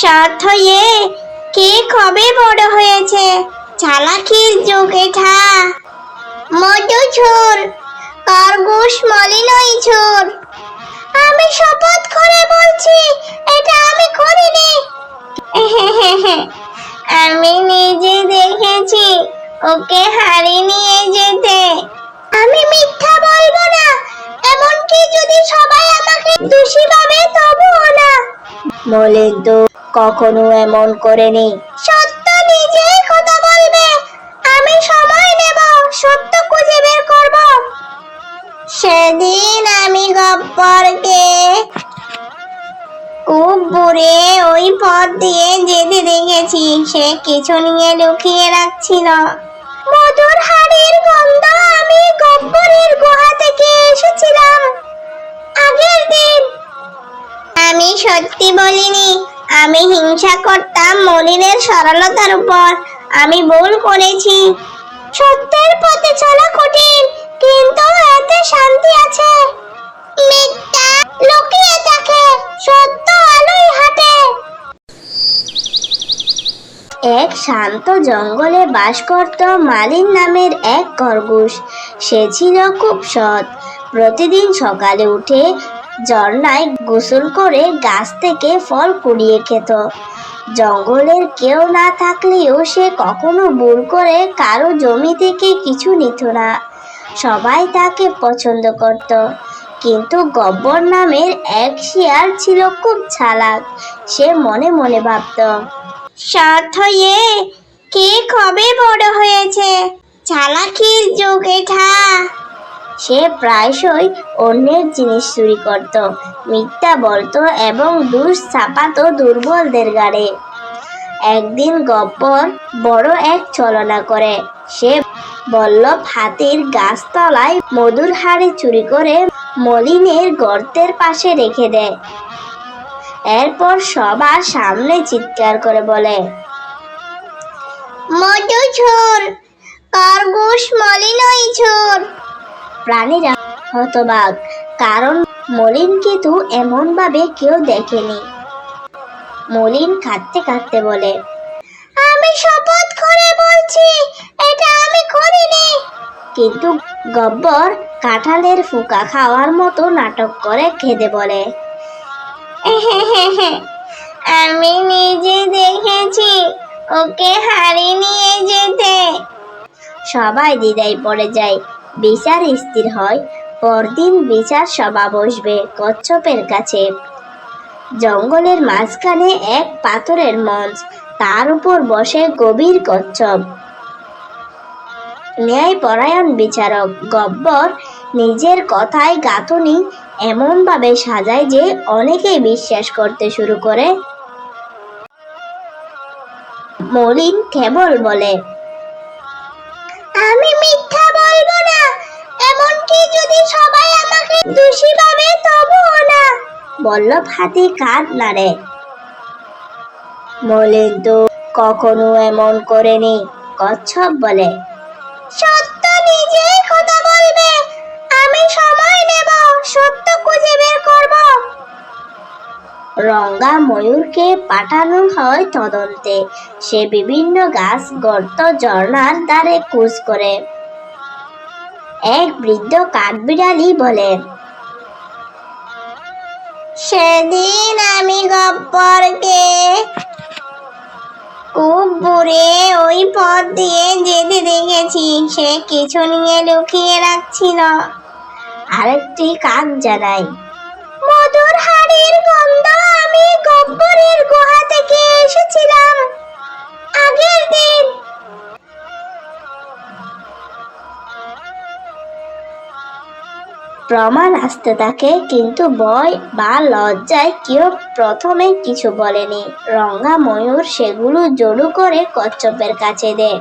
সৎ হয়ে কে কবে বড় হয়েছে? চালাকির যুগে ঠা। মধু ছোর খরগোশ মলিনই ছোর আমি শপথ করে বলছি, এটা আমি করিনি। আমি নিজে দেখেছি, ওকে হারি নিয়ে যেতে। আমি মিথ্যা বলব না, এমনকি যদি সবাই আমাকে দোষী ভাবে তবুও না। বলে তো কখনো এমন করেনি। সত্য নিজেই কথা বলবে। আমি সময় নেব সত্য খুঁজে বের করব। সেদিন আমি গপ্পরকে খুব বুড়ে ওই পথ দিয়ে যেতে দেখেছি। সে কিছু নিয়ে লুকিয়ে রাখছিল। মধুর হাড়ের গন্ধ আমি গব্বরের গুহা থেকে এসেছিলাম। আগের দিন। আমি সত্যি বলিনি আমি হিংসা করতাম মলিনের সরলতার উপর। আমি ভুল করেছি। সত্যের পথে চলা কঠিন, কিন্তু এতে শান্তি আছে। মিথ্যা লুকিয়ে থাকে, সত্য আলোয় হাঁটে। এক শান্ত জঙ্গলে বাস করত মালিন নামের এক খরগোশ। সে ছিল খুব সৎ। প্রতিদিন সকালে উঠে ঝর্ণায় গোসল করে গাছ থেকে ফল কুড়িয়ে খেত। জঙ্গলের কেউ না থাকলেও সে কখনো ভুল করে কারও জমি থেকে কিছু নিত না। সবাই তাকে পছন্দ করত। কিন্তু গব্বর নামের এক শিয়াল ছিল খুব চালাক। সে মনে মনে ভাবত সৎ কে কবে বড় হয়েছে? চালাকির যুগে ঠা। সে প্রায়শই অন্যের জিনিস চুরি করত, মিথ্যা বলতো এবং দুষ চাপাতো দুর্বলদের গাড়ে। একদিন গব্বর বড় এক চলনা করে। সে বল্লভ হাতির গাছতলায় মধুর হাড়ে চুরি করে মলিনের গর্তের পাশে রেখে দেয়। এরপর সবার সামনে চিৎকার করে বলে, মধু ছোর খরগোশ মলিনই ছোর প্রাণীরা হতবাক। কারণ মলিন কিন্তু এমন ভাবে কেউ দেখেনি। মলিন কাঁদতে কাঁদতে বলে, আমি শপথ করে বলছি, এটা আমি করিনি। কিন্তু গব্বর কাঁঠালের ফুকা খাওয়ার মতো নাটক করে খেদে বলে আমি নিজে দেখেছি, ওকে হারিয়ে নিয়ে যেতে। সবাই দিদাই পড়ে যায়। বিচার স্থির হয়, পরদিন বিচার সভা বসবে কচ্ছপের কাছে। জঙ্গলের মাঝখানে এক পাথরের মঞ্চ, তার উপর বসে গভীর কচ্ছপ। ন্যায় পরায়ণ বিচারক গব্বর নিজের কথায় গাঁথনি এমনভাবে সাজায় যে অনেকেই বিশ্বাস করতে শুরু করে। মলিন কেবল বলে বল্লভ হাতি কাঁধ নাড়ে। মলিন তো, কখনো এমন করেনি কচ্ছপ বলে, সত্য নিজেই কথা বলবে। আমি সময় নেব, সত্য খুঁজে বের করব। রঙ্গা ময়ূরকে পাঠানো হয় তদন্তে। সে বিভিন্ন গাছ, গর্ত, ঝর্ণার দ্বারে খোঁজ করে। এক বৃদ্ধ কাঠবিড়ালি বলে সেদিন আমি গপ্পরকে বুড়ে ওই পথ দিয়ে যেতে দেখেছি। সে কিছু নিয়ে লুকিয়ে রাখছিল। আরেকটি কাক জানাই মধুর হাড়ির গন্ধ আমি গব্বরের প্রমাণ আসতে থাকে, কিন্তু ভয় বা লজ্জায় কেউ প্রথমে কিছু বলেনি। রঙ্গা ময়ূর সেগুলো জড়ু করে কচ্ছপের কাছে দেয়।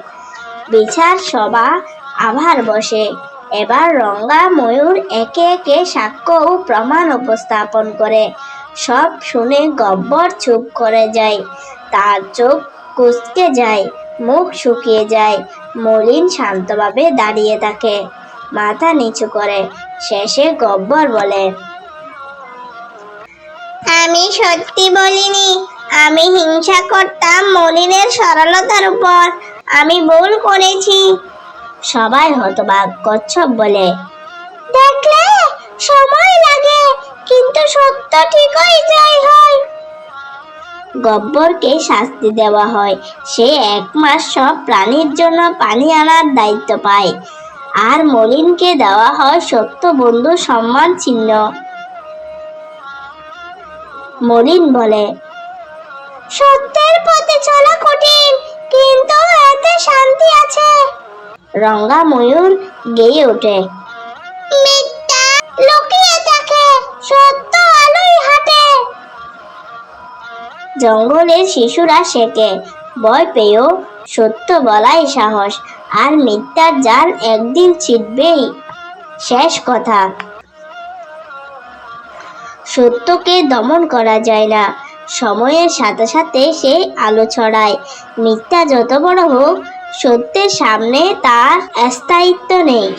বিচার সভা আবার বসে। এবার রঙ্গা ময়ূর একে একে সাক্ষ্য ও প্রমাণ উপস্থাপন করে। সব শুনে গব্বর চুপ করে যায়। তার চোখ কুচকে যায়, মুখ শুকিয়ে যায়, মলিন শান্তভাবে দাঁড়িয়ে থাকে। মাথা নিচু করে। শেষে গব্বর বলে আমি সত্যি বলিনি আমি হিংসা করতাম মলিনের সরলতার উপর আমি ভুল করেছি। সবাই হতবাক কচ্ছপ বলে দেখলে সময় লাগে কিন্তু সত্য ঠিকই জয় হয়। গব্বরকে শাস্তি দেওয়া হয়। সে এক মাস সব প্রাণীর জন্য পানি আনার দায়িত্ব পায়। আর মলিনকে দেওয়া হয় সত্য বন্ধু সম্মান চিহ্ন। মলিন বলে, সত্যের পথে চলা কঠিন, কিন্তু এতে শান্তি আছে। রঙ্গা ময়ূর গেয়ে ওঠে, মিথ্যা লুকিয়ে থাকে, সত্য আলোয় হাঁটে। জঙ্গলের শিশুরা শেখে, ভয় পেয়েও সত্য বলাই সাহস। আর মিথ্যার জাল একদিন ছিটবেই। শেষ কথা। সত্যকে দমন করা যায় না। সময়ের সাথে সাথে সে আলো ছড়ায়। মিথ্যা যত বড় হোক, সত্যের সামনে তার স্থায়িত্ব নেই।